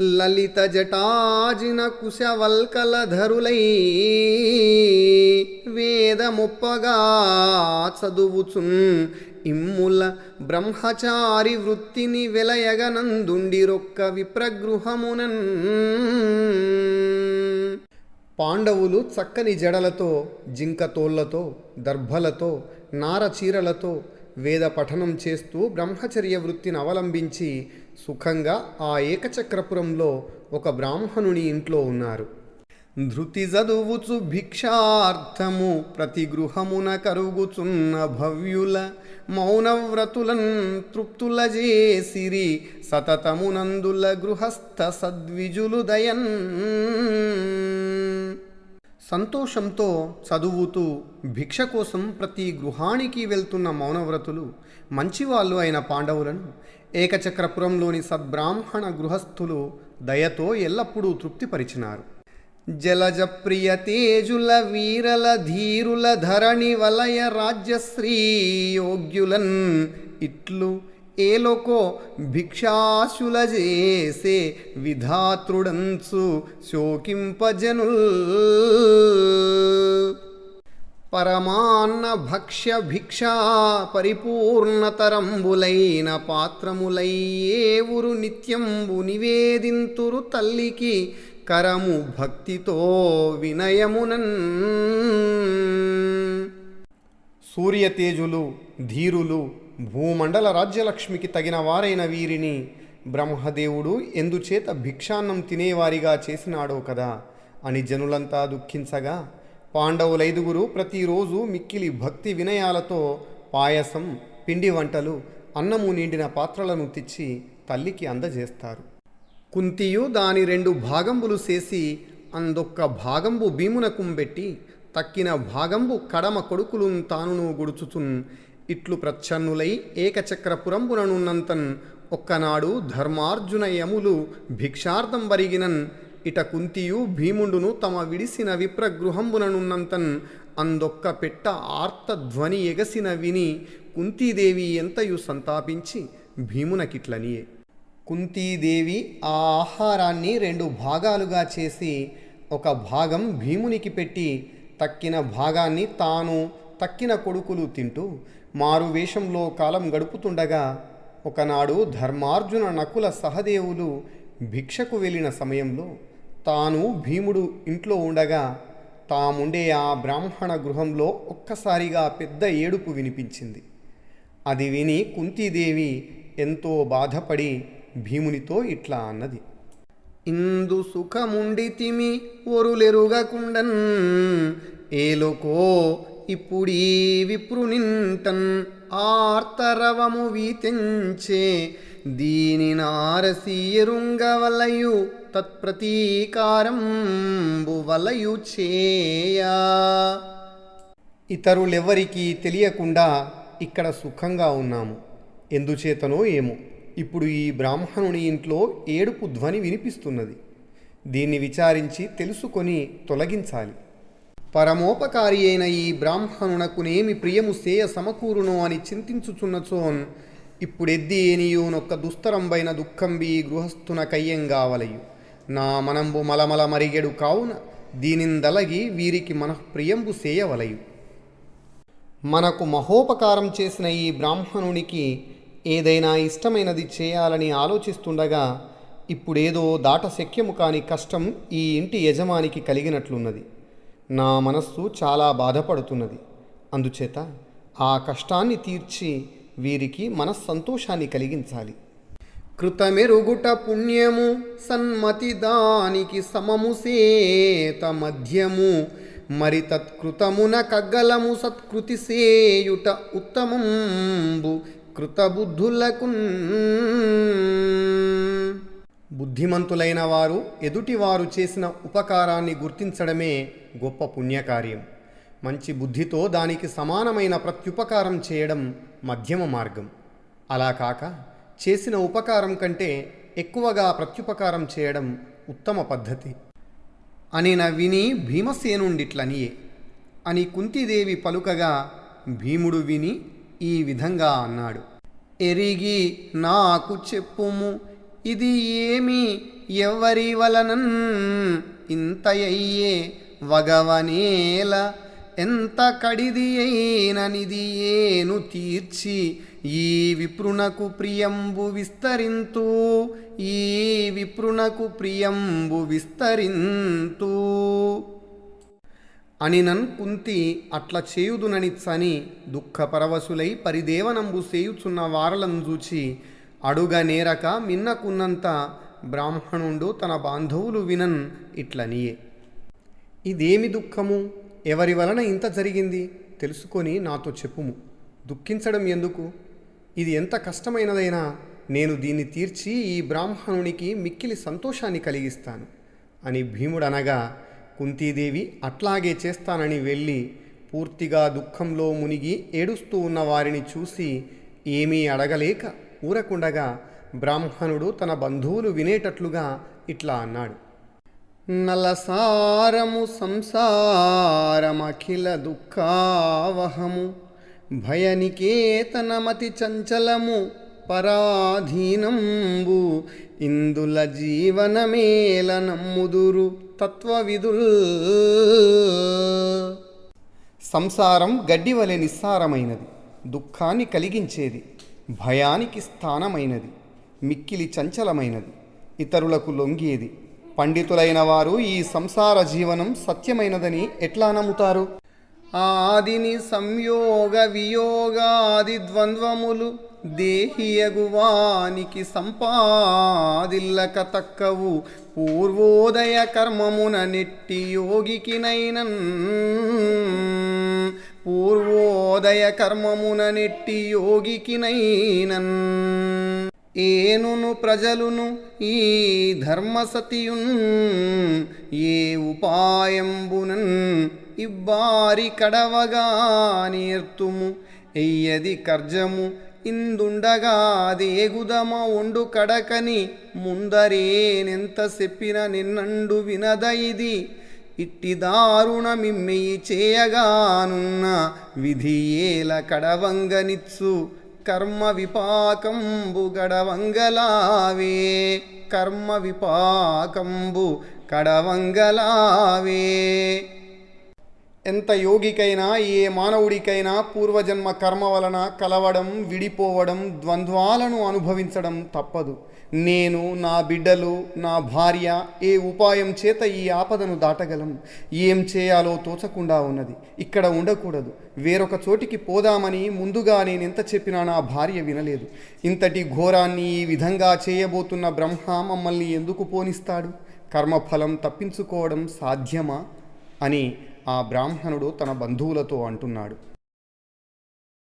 లలిత జటాజిన కుశవల్కల ధరులై వేదముప్పగా చదువుచున్ ఇమ్ముల బ్రహ్మచారి వృత్తిని వెలయగనందుండిరొక్క విప్రగృహమునన్. పాండవులు చక్కని జడలతో జింకతోళ్ళతో దర్భలతో నారచీరలతో వేద పఠనం చేస్తూ బ్రహ్మచర్య వృత్తిని అవలంబించి సుఖంగా ఆ ఏకచక్రపురంలో ఒక బ్రాహ్మణుని ఇంట్లో ఉన్నారు. ధృతి చదువుచు భిక్షార్థము ప్రతి గృహమున కరుగుచున్న భవ్యుల మౌనవ్రతులన్ తృప్తుల చేసిరి సతతమునందుల గృహస్థ సద్విజులు దయన్ సంతోషంతో చదువుతూ భిక్ష కోసం ప్రతి గృహానికి వెళ్తున్న మౌనవ్రతులు మంచివాళ్ళు అయిన పాండవులను ఏకచక్రపురంలోని సద్బ్రాహ్మణ గృహస్థులు దయతో ఎల్లప్పుడూ తృప్తిపరిచినారు. జలజ ప్రియ తేజుల వీరల ధీరుల ధరణి వలయ రాజ్యశ్రీ యోగ్యులన్ ఇట్లు ఏ లోకో భిక్షాశుల చేసే విధాతృడంచు శోకింపజనుల్. పరమాన్న భక్ష్య భిక్షా పరిపూర్ణతరంబులైన పాత్రములయ్యేవురు నిత్యంబు నివేదింతురు తల్లికి కరము భక్తితో వినయమునన్. సూర్యతేజులు ధీరులు భూమండల రాజ్యలక్ష్మికి తగిన వారైన వీరిని బ్రహ్మదేవుడు ఎందుచేత భిక్షాన్నం తినేవారిగా చేసినాడో కదా? అని జనులంతా దుఃఖించగా పాండవులైదుగురు ప్రతిరోజు మిక్కిలి భక్తి వినయాలతో పాయసం పిండి వంటలు అన్నము నిండిన పాత్రలను తెచ్చి తల్లికి అందజేస్తారు. కుంతియు దాని రెండు భాగంబులు చేసి అందొక్క భాగంబు భీమునకుంబెట్టి తక్కిన భాగంబు కడమ కొడుకులు తానును గుడుచుచున్ ఇట్లు ప్రచ్ఛన్నులై ఏకచక్రపురంబుననున్నంతన్ ఒక్కనాడు ధర్మార్జున యములు భిక్షార్థం బరిగినన్ ఇట కుంతియు భీముండును తమ విడిసిన విప్రగృహంబుననున్నంతన్ అందొక్క పెట్ట ఆర్తధ్వని ఎగసిన విని కుంతీదేవి ఎంతయు సంతాపించి భీమునకిట్లనియే. కుంతీదేవి ఆ ఆహారాన్ని రెండు భాగాలుగా చేసి ఒక భాగం భీమునికి పెట్టి తక్కిన భాగాన్ని తాను తక్కిన కొడుకులు తింటూ మారు వేషంలో కాలం గడుపుతుండగా ఒకనాడు ధర్మార్జున నకుల సహదేవులు భిక్షకు వెళ్ళిన సమయంలో తాను భీముడు ఇంట్లో ఉండగా తాముండే ఆ బ్రాహ్మణ గృహంలో ఒక్కసారిగా పెద్ద ఏడుపు వినిపించింది. అది విని కుంతీదేవి ఎంతో బాధపడి భీమునితో ఇట్లా అన్నది. ఇందు సుఖముండితిమి ఒరులెరుగకుండన్ ఏలోకో ఇప్పుడీ విప్రునింటన్ ఆర్తరవము వీతించే దీని నారసీయరుంగవలయు తత్ప్రతీకారంబువలయు తత్ప్రతీకారంబు వలయు చేయా. ఇతరులెవ్వరికీ తెలియకుండా ఇక్కడ సుఖంగా ఉన్నాము. ఎందుచేతనో ఏమో. ఇప్పుడు ఈ బ్రాహ్మణుని ఇంట్లో ఏడుపు ధ్వని వినిపిస్తున్నది. దీన్ని విచారించి తెలుసుకొని తొలగించాలి. పరమోపకారి అయిన ఈ బ్రాహ్మణునకునేమి ప్రియము సేయ సమకూరునో అని చింతించుచున్నచోన్ ఇప్పుడెద్ది ఏనియోనొక్క దుస్తరంబైన దుఃఖంబి గృహస్థున కయ్యంగావలయు. నా మనంబు మలమల మరిగెడు కావున దీనిందలగి వీరికి మనఃప్రియంబు సేయవలయు. మనకు మహోపకారం చేసిన ఈ బ్రాహ్మణునికి ఏదైనా ఇష్టమైనది చేయాలని ఆలోచిస్తుండగా ఇప్పుడేదో దాట శక్యము కాని కష్టం ఈ ఇంటి యజమానికి కలిగినట్లున్నది. నా మనస్సు చాలా బాధపడుతున్నది. అందుచేత ఆ కష్టాన్ని తీర్చి వీరికి మనస్సంతోషాన్ని కలిగించాలి. కృతమెరుగుట పుణ్యము సన్మతి దానికి సమము సేత మధ్యము. మరి తత్కృతమున కగ్గలము సత్కృతి సేయుట ఉత్తమంబు కృతబుద్ధులకు బుద్ధిమంతులైన వారు ఎదుటివారు చేసిన ఉపకారాన్ని గుర్తించడమే గొప్ప పుణ్యకార్యం. మంచి బుద్ధితో దానికి సమానమైన ప్రత్యుపకారం చేయడం మధ్యమ మార్గం. అలా కాక చేసిన ఉపకారం కంటే ఎక్కువగా ప్రత్యుపకారం చేయడం ఉత్తమ పద్ధతి. అనిన విని భీమసేనుండిట్లనియే. అని కుంతిదేవి పలుకగా భీముడు విని ఈ విధంగా అన్నాడు. ఎరిగి నాకు చెప్పుము ఇది ఏమి ఎవరి వలనన్? ఇంతయయ్యే వగవనేల ఎంత కడిది అయిననిది ఏను తీర్చి ఈ విప్రునకు ప్రియంబు విస్తరింతు ఈ విప్రునకు ప్రియంబు విస్తరింతు. అనినన్ కుంతి అట్ల చేయుదుననిచ్చని దుఃఖపరవశులై పరిదేవనంబు సేయుచున్న వారలను అడుగ నేరక మిన్నకున్నంత బ్రాహ్మణుండు తన బాంధవులు వినన్ ఇట్లనియే. ఇదేమి దుఃఖము? ఎవరి వలన ఇంత జరిగింది? తెలుసుకొని నాతో చెప్పుము. దుఃఖించడం ఎందుకు? ఇది ఎంత కష్టమైనదైనా నేను దీన్ని తీర్చి ఈ బ్రాహ్మణునికి మిక్కిలి సంతోషాన్ని కలిగిస్తాను. అని భీముడనగా కుంతీదేవి అట్లాగే చేస్తానని వెళ్ళి పూర్తిగా దుఃఖంలో మునిగి ఏడుస్తూ ఉన్న వారిని చూసి ఏమీ అడగలేక ఊరకుండగా బ్రాహ్మణుడు తన బంధువులు వినేటట్లుగా ఇట్లా అన్నాడు. నలసారము సంసారమఖిల దుఃఖావహము భయనికేతనమతి చంచలము పరాధీనంబు ఇందుల జీవనమేల నమ్ముదురు తత్వవిధుల్ సంసారం గడ్డి వలె నిస్సారమైనది దుఃఖాన్ని కలిగించేది భయానికి స్థానమైనది మిక్కిలి చంచలమైనది ఇతరులకు లొంగేది. పండితులైన వారు ఈ సంసార జీవనం సత్యమైనదని ఎట్లా నమ్ముతారు? ఆదిని సంయోగ వియోగాది ద్వంద్వములు దేహియగువానికి సంపాదిల్లక తక్కవు. పూర్వోదయ కర్మమున నెట్టి యోగికినైనన్ పూర్వోదయ కర్మమున నెట్టి యోగికినైనన్. ఏనును ప్రజలును ఈ ధర్మసతియున్ ఏ ఉపాయంబునన్ ఇబ్బారి కడవగా నేర్తుము. ఎయ్యది కర్జము ఇందుండగా దేగుదమ ఒండు కడకని ముందరేనెంత చెప్పిన నిన్నండు వినద ఇది. ఇట్టి దారుణమిమ్మెయి చేయగానున్న విధి ఏల కడవంగనిచ్చు కర్మ విపాకంబు గడవంగలావే కర్మ విపాకంబు కడవంగలావే. ఎంత యోగికైనా ఏ మానవుడికైనా పూర్వజన్మ కర్మ వలన కలవడం విడిపోవడం ద్వంద్వాలను అనుభవించడం తప్పదు. నేను నా బిడ్డలు నా భార్య ఏ ఉపాయం చేత ఈ ఆపదను దాటగలం? ఏం చేయాలో తోచకుండా ఉన్నది. ఇక్కడ ఉండకూడదు. వేరొక చోటికి పోదామని ముందుగా నేను ఎంత చెప్పినా నా భార్య వినలేదు. ఇంతటి ఘోరాన్ని ఈ విధంగా చేయబోతున్న బ్రహ్మ మమ్మల్ని ఎందుకు పోనిస్తాడు? కర్మఫలం తప్పించుకోవడం సాధ్యమా? అని ఆ బ్రాహ్మణుడు తన బంధువులతో అంటున్నాడు.